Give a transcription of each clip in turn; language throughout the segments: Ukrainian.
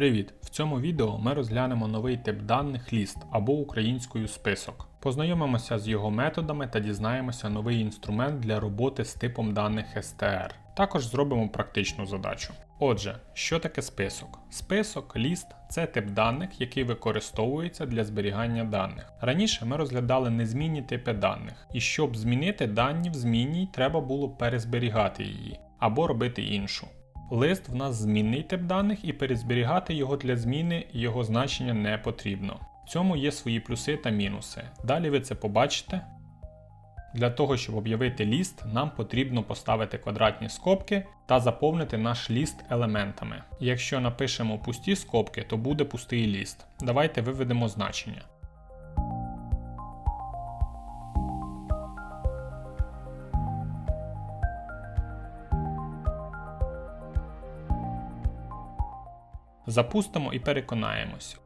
Привіт! В цьому відео ми розглянемо новий тип даних ліст або українською список. Познайомимося з його методами та дізнаємося новий інструмент для роботи з типом даних STR. Також зробимо практичну задачу. Отже, що таке список? Список, ліст це тип даних, який використовується для зберігання даних. Раніше ми розглядали незмінні типи даних, і щоб змінити дані в змінній, треба було перезберігати її або робити іншу. Лист в нас змінний тип даних і перезберігати його для зміни його значення не потрібно. В цьому є свої плюси та мінуси. Далі ви це побачите. Для того, щоб об'явити ліст, нам потрібно поставити квадратні скобки та заповнити наш ліст елементами. Якщо напишемо пусті скобки, то буде пустий ліст. Давайте виведемо значення. Запустимо і переконаємось.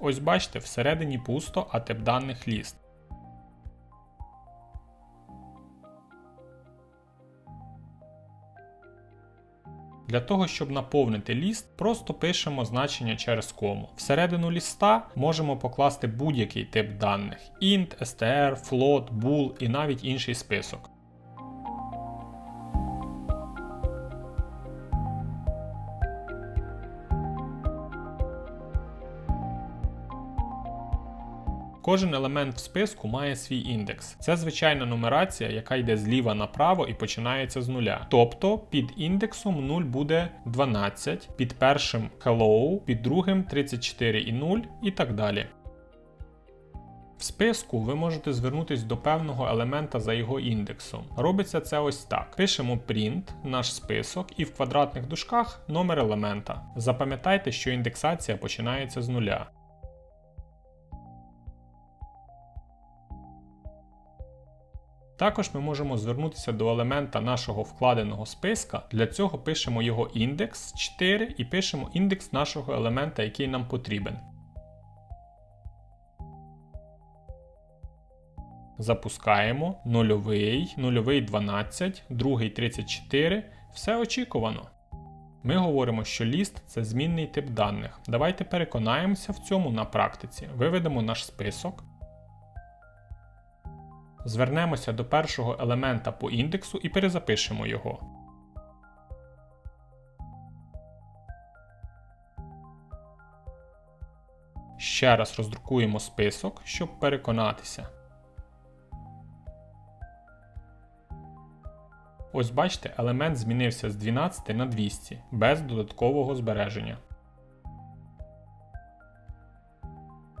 Ось бачите, всередині пусто, а тип даних ліст. Для того, щоб наповнити ліст, просто пишемо значення через кому. Всередину ліста можемо покласти будь-який тип даних int, str, float, bool і навіть інший список. Кожен елемент в списку має свій індекс. Це звичайна нумерація, яка йде зліва направо і починається з нуля. Тобто під індексом 0 буде 12, під першим hello, під другим 34 і 0 і так далі. В списку ви можете звернутися до певного елемента за його індексом. Робиться це ось так: пишемо print, наш список, і в квадратних дужках номер елемента. Запам'ятайте, що індексація починається з нуля. Також ми можемо звернутися до елемента нашого вкладеного списка. Для цього пишемо його індекс 4 і пишемо індекс нашого елемента, який нам потрібен. Запускаємо нульовий, нульовий 12, другий 34. Все очікувано. Ми говоримо, що ліст це змінний тип даних. Давайте переконаємося в цьому на практиці. Виведемо наш список. Звернемося до першого елемента по індексу і перезапишемо його. Ще раз роздрукуємо список, щоб переконатися. Ось бачите, елемент змінився з 12 на 200 без додаткового збереження.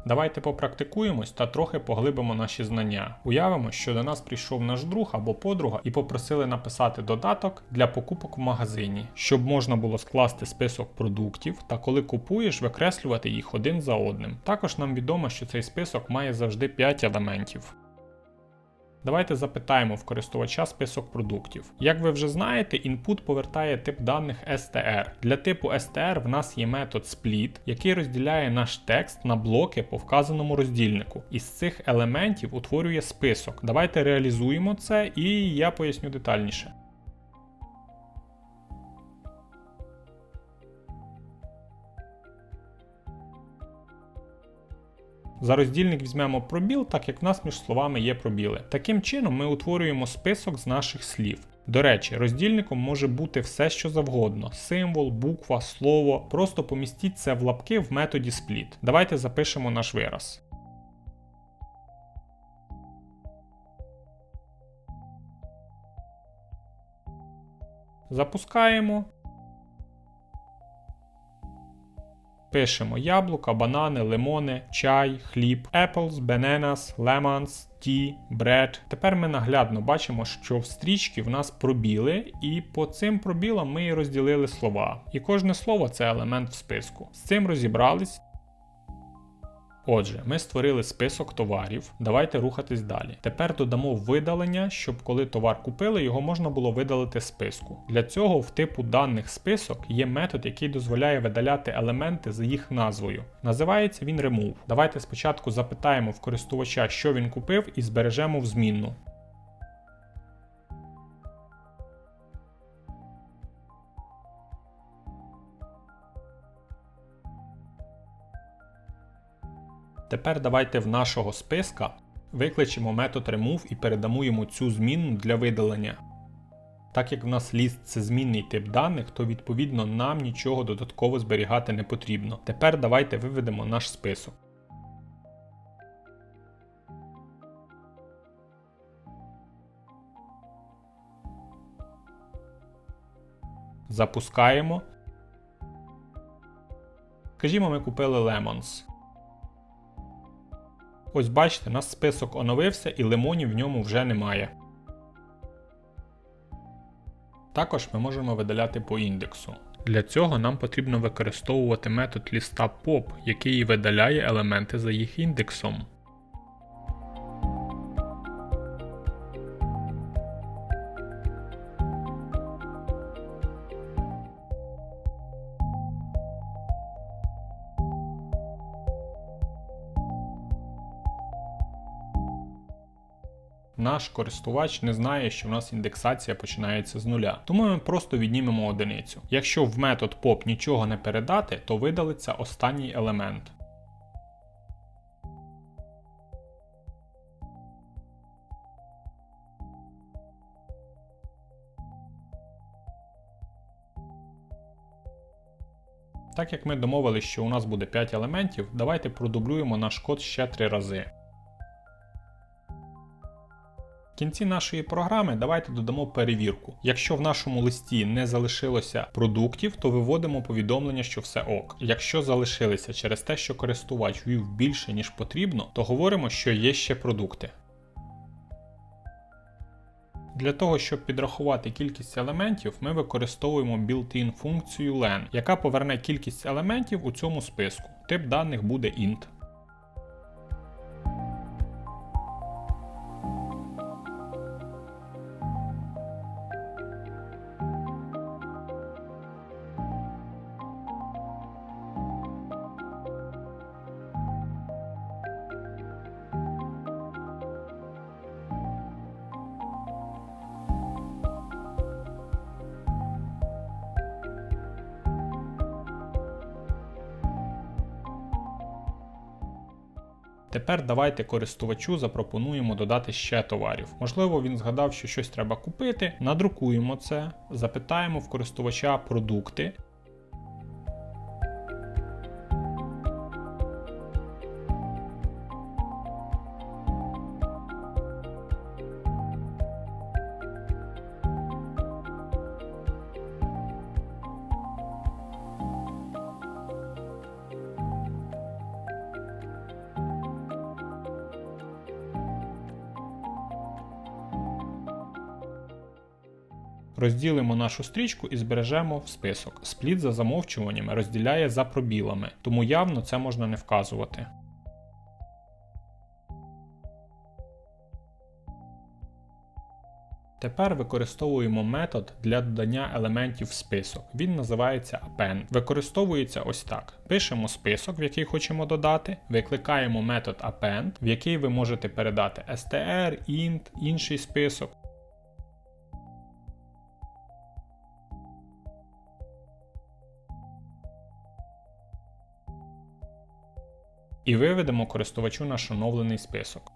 Давайте попрактикуємось та трохи поглибимо наші знання. Уявимо, що до нас прийшов наш друг або подруга і попросили написати додаток для покупок в магазині, щоб можна було скласти список продуктів та коли купуєш, викреслювати їх один за одним. Також нам відомо, що цей список має завжди 5 елементів. Давайте запитаємо в користувача список продуктів. Як ви вже знаєте, інпут повертає тип даних str. Для типу str в нас є метод split, який розділяє наш текст на блоки по вказаному роздільнику. Із цих елементів утворює список. Давайте реалізуємо це і я поясню детальніше. За роздільник візьмемо пробіл, так як в нас між словами є пробіли. Таким чином ми утворюємо список з наших слів. До речі, роздільником може бути все, що завгодно: символ, буква, слово. Просто помістіть це в лапки в методі split. Давайте запишемо наш вираз. Запускаємо. Пишемо яблука, банани, лимони, чай, хліб, apples, bananas, lemons, tea, bread. Тепер ми наглядно бачимо, що в стрічці в нас пробіли, і по цим пробілам ми розділили слова. І кожне слово це елемент в списку. З цим розібрались. Отже, ми створили список товарів. Давайте рухатись далі. Тепер додамо видалення, щоб коли товар купили, його можна було видалити списку. Для цього в типу даних список є метод, який дозволяє видаляти елементи за їх назвою. Називається він remove. Давайте спочатку запитаємо в користувача, що він купив, і збережемо в змінну. Тепер давайте в нашого списка викличемо метод remove і передамо йому цю зміну для видалення. Так як в нас ліст це змінний тип даних, то відповідно нам нічого додатково зберігати не потрібно. Тепер давайте виведемо наш список. Запускаємо. Скажімо, ми купили Lemons. Ось бачите, наш список оновився і лимонів в ньому вже немає. Також ми можемо видаляти по індексу. Для цього нам потрібно використовувати метод ліста pop, який видаляє елементи за їх індексом. Наш користувач не знає, що в нас індексація починається з нуля, тому ми просто віднімемо одиницю. Якщо в метод pop нічого не передати, то видалиться останній елемент. Так як ми домовились, що у нас буде 5 елементів, давайте продублюємо наш код ще 3 рази. В кінці нашої програми давайте додамо перевірку. Якщо в нашому листі не залишилося продуктів, то виводимо повідомлення, що все ок. Якщо залишилися через те, що користувач ввів більше, ніж потрібно, то говоримо, що є ще продукти. Для того, щоб підрахувати кількість елементів, ми використовуємо built-in функцію len, яка поверне кількість елементів у цьому списку. Тип даних буде int. Тепер давайте користувачу запропонуємо додати ще товарів. Можливо, він згадав, що щось треба купити. Надрукуємо це, запитаємо в користувача продукти. Розділимо нашу стрічку і збережемо в список. Спліт за замовчуваннями розділяє за пробілами, тому явно це можна не вказувати. Тепер використовуємо метод для додання елементів в список. Він називається append. Використовується ось так: пишемо список, в який хочемо додати, викликаємо метод append, в який ви можете передати str, int, інший список. І виведемо користувачу наш оновлений список.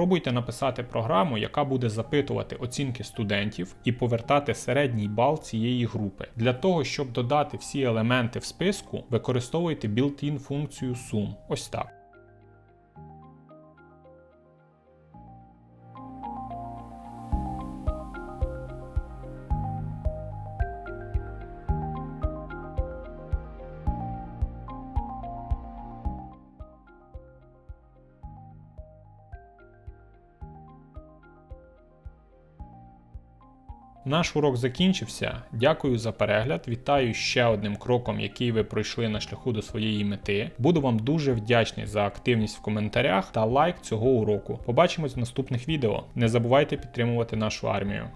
Пробуйте написати програму, яка буде запитувати оцінки студентів і повертати середній бал цієї групи. Для того, щоб додати всі елементи в списку, використовуйте built-in функцію sum. Ось так. Наш урок закінчився. Дякую за перегляд. Вітаю ще одним кроком, який ви пройшли на шляху до своєї мети. Буду вам дуже вдячний за активність в коментарях та лайк цього уроку. Побачимось в наступних відео. Не забувайте підтримувати нашу армію.